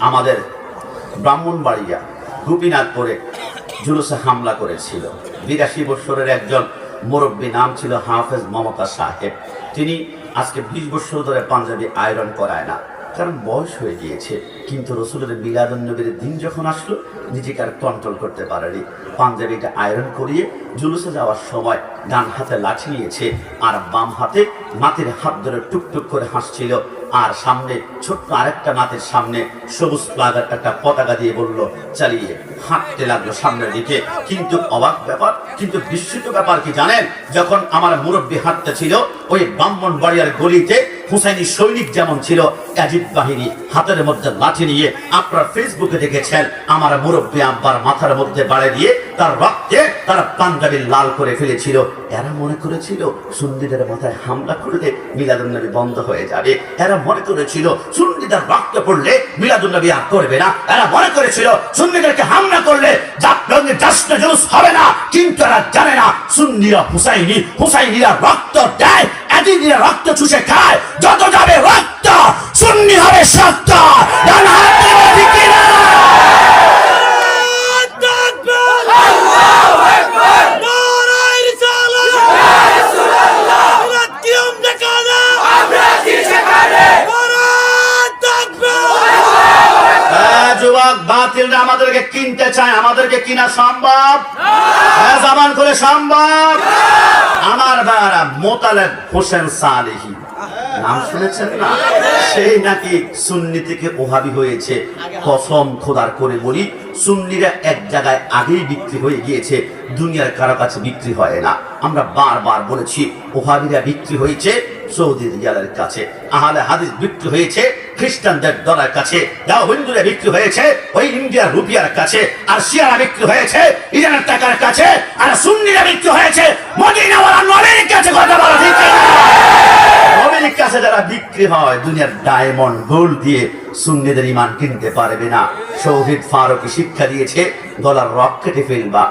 আমাদের ব্রাহ্মণবাড়িয়া গোপীনাথপুরে জুলুসে হামলা করেছিল। বিরাশি বৎসরের একজন মুরব্বী নাম ছিল হাফেজ মমতা সাহেব। তিনি আজকে বিশ বছর ধরে পাঞ্জাবি আয়রন করায় না। কারণ বয়স হয়ে গিয়েছে। কিন্তু রসুলের মিলাদুন নবীর দিন যখন আসলো, নিজেকে আর কন্ট্রোল করতে পারেনি। পাঞ্জাবিটা আয়রন করিয়ে জুলুসে যাওয়ার সময় ডান হাতে লাঠি নিয়েছে আর বাম হাতে নাতির হাত ধরে টুকটুক করে হাসছিল। আর সামনে ছোট্ট আরেকটা নাতের সামনে সবুজ ফ্লাগার একটা পতাকা দিয়ে বলল, চালিয়ে হাঁটতে লাগল সামনের দিকে। কিন্তু অবাক ব্যাপার, কিন্তু বিস্মিত ব্যাপার কি জানেন? যখন আমার মুরব্বী হাঁটতে ছিল ওই ব্রাহ্মণ বাড়িয়ার গলিতে হুসাইনি সৈনিক যেমন ছিল অ্যাজিদ বাহিনী হাতের মধ্যে লাঠি নিয়ে আপনার ফেসবুকে দেখেছেন, আমার মুরব্বী আব্বার মাথার মধ্যে বাড়ে দিয়ে তার রক্তে তার পাঞ্জাবি লাল করে ফেলেছিল। এরা মনে করেছিল সুন্নিদের মাথায় হামলা করলে মিলাদুন্নবী বন্ধ হয়ে যাবে। এরা মনে করেছিল সুন্নিদের রক্ত পড়লে মিলাদুন্নবী আর করবে না। এরা মনে করেছিল সুন্নিদেরকে হামলা করলে হবে না। কিন্তু এরা জানে না সুন্নিরা হুসাইনি, হুসাইনিরা রক্ত দেয় এদিনীরা রক্ত চুষে খায়। যত যাবে রক্ত সুন্নি হবে সত্য। হ্যাঁ, আমাদেরকে কিনতে চায় আমাদেরকে কিনা সম্ভব? হ্যাঁ, করে সম্ভব? আমার বারা মোতালেব হোসেন সালেহি। নাম শুনেছেন না? সেই নাকি সুন্নি থেকে ওহাবি হয়েছে। কসম খোদার করে বলি, সুন্নিরা এক জায়গায় আগেই বিক্রি হয়ে গিয়েছে। দুনিয়ার কারও কাছে বিক্রি হয় না। আমরা বারবার বলেছি, ওহাবিরা বিক্রি হয়েছে সৌদি রিয়ালের কাছে। আহলে হাদিস বিক্রি হয়েছে খ্রিস্টানদের দলের কাছে দাও হিন্দুরা বিক্রি হয়েছে, ওই ইন্ডিয়ার রুপিয়ার কাছে, আর শিয়ারা বিক্রি হয়েছে, ইরানের টাকার কাছে, আর সুন্নিরা বিক্রি হয়েছে কাছে কথা বলা ঠিক সুন্নিদের ইমান কিনতে পারবে না। শিক্ষা দিয়েছে ফেলবা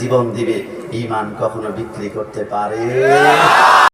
জীবন দিবে ইমান কখনো বিক্রি করতে পারে